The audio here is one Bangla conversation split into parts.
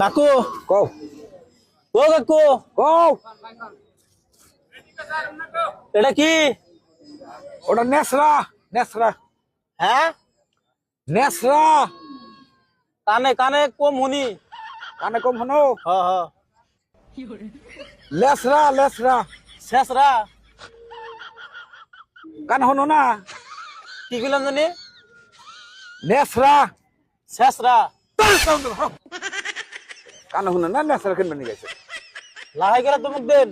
কাকু। কও। ও কাকু। কও। এটা কি? ওটা নেসরা নেসরা। হ্যাঁ? নেসরা। কানে কানে কম শুনি। কানে কম হনো হ হ। লেসরা লেসরা। শেষরা। কান হনো না। কি কইলাম জানি? নেসরা। শেষরা। কান হনো না নেসরা কেন বানি গেছে। লাহাই গেলে তোমাক দেন।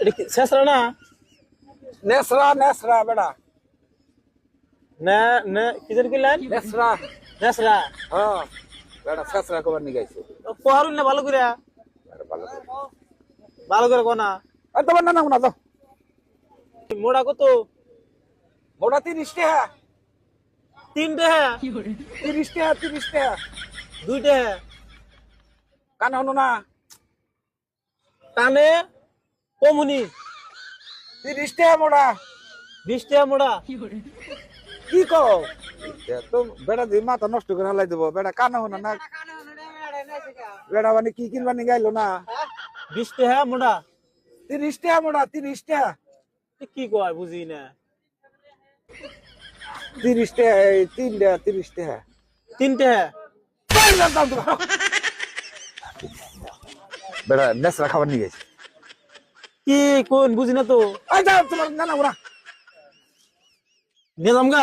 এটা কি শেষরা না? নেসরা নেসরা বেড়া না না কি জানি কইলেন? নেসরা শেষরা হ্যাঁ বেড়া শেষরা কবার নিয়ে গেছে। কোহারুন না ভালো করে? আরে ভালো করে। ভালো করে কোনা আর তোমার না না না দাও মোড়া কত? মোটা তিরিশ টাকা। তিনটে হ্যাঁ। তিরিশ টাকা তিরিশ টাকা দুইটে হ্যাঁ। কান হনো না। কানে কম শুনি তিরিশ টাকা মোটা বিশ টাকা মোড়া। কি তো বেড়া মাথা নষ্ট করে হালাই দেবো। বেড়া কান হনো না। বেড়া মানে কি কিনবা নিয়ে গাইলো না। বিশ টাকা মোড়া। তিরিশ টাকা মোটা তিরিশ টাকা কি কয় বুঝি না। তিরিশ টাকা এই তিরিশ টাকা তিনটে হ্যাঁ। বেড়া নেসরা খাবার নিয়ে গেছে। কি কোন বুঝি না তো। তোমার না না ওরা। নিলাম গা।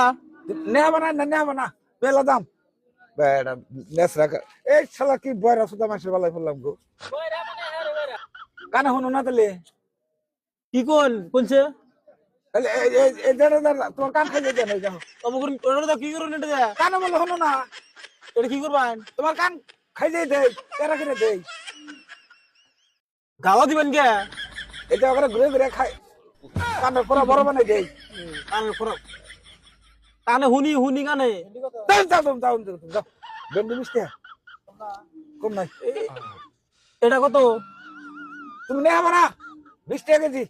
নেবা না নেবা না বেলা দাম। বেড়া নেসরা এই শালা কি বয়রা সুদা মাসের বেলায় বললাম গো। কানে হনো না তাহলে। কি কোন কোনছে? তোমার কান খাই ওটা কি করুন এটা কানে বলে না। এটা কি করবেন? তোমার কান খাই দেই দেই। গাওয়া দিবেন কে? এটা ওখানে ঘুরে ঘুরে খাই। কানের পরা বড় বানাই দেই। কানে ফরক কানে হুনি হুনি কানে। যাও যাও যাও যাও যাও, যাও বেন্ডি কম নাই। এটা কত? তুমি না বিশ টাকা কেজি।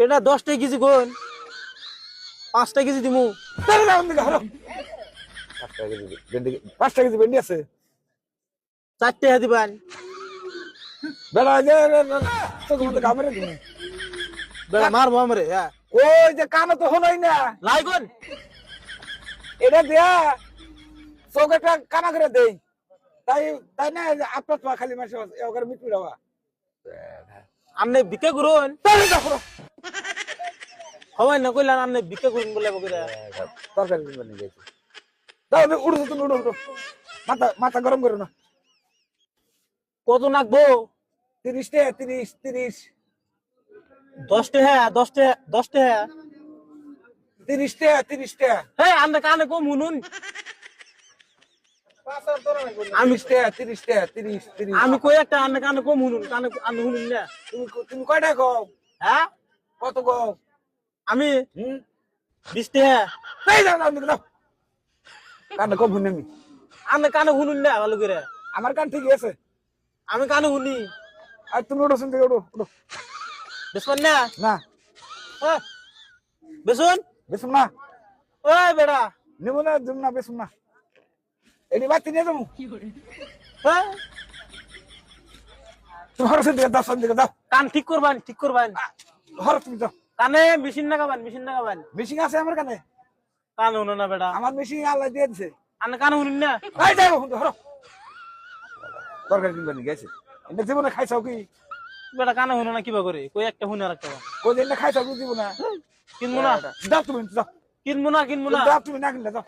এটা দশটা কেজি কোন? পাঁচটা কেজি দিমু। তাহলে যাও দিকে হলো পাঁচ টাকা কেজি ভেন্ডি পাঁচ টাকা কেজি ভেন্ডি আছে। চারটে হ্যাঁ দিবেন। বেড়া কামড়ে তুমি বেড়া মারবো আমরে হ্যাঁ। ওই যে কানে তো হলোই না। লাই কোন? এটা দেয়া চৌকাটা কানা করে দেই। তাই তাই না আপনার খালি মাসে ওখানে মিটু দেওয়া আপনি বিকে দেখো সবাই না কইলেন আপনি বিকে করুন বলে বকিরা তরকারি কিনবে নিয়ে গেছি। দাও দাও, উঠো তুমি উঠো উঠো মাথা মাথা গরম করো না। কত নাকবো? তিরিশ টাকা তিরিশ তিরিশ। দশটা হ্যাঁ দশটা দশটা হ্যাঁ তিরিশ টাকা তিরিশ টাকা। হ্যাঁ আপনি কানে কম শুনুন। আমি তিরিশ টাকা তিরিশ তিরিশ। আমি কই একটা আপনি কানে কম শুনুন কানে আপনি শুনুন না। তুমি তুমি কয়টা কও? হ্যাঁ? কত কও? আমি? বিশ টাকা কানে কম শুনি আমি আপনি কানে শুনুন না ভালো করে। আমার কান ঠিক আছে। আমি কানে শুনি আর তুমি ওঠো শুনতে ওঠো ওঠো। বেসবেন না? না। হ্যাঁ। বেসুন? বেশুম না। ওই বেড়া। নেব না জুম না বেশুম না। এটি বাতি নিয়ে যাব। হ্যাঁ? তুমি হরস দিকে দাও সব দিকে দাও কান ঠিক করবেন ঠিক করবেন। হরস তুমি দাও কানে মেশিন লাগাবেন মেশিন লাগাবেন। মেশিন আছে আমার কানে? কান শুনো না বেড়া আমার মেশিন আল্লাহ দিয়ে দিছে। আপনি কানে শুনুন না। এই যাও হরো তরকারি কিনবে গেছে। এটা জীবনে খাইছাও কি? বেটা কানে শুনো না কিবা করে? কই একটা শুনে আর একটা কোদিন না খাইছাও কি জীবনে? কিনবো না। দাও তুমি কিনবো না কিনবো না। দাও তুমি না কিনলে দাও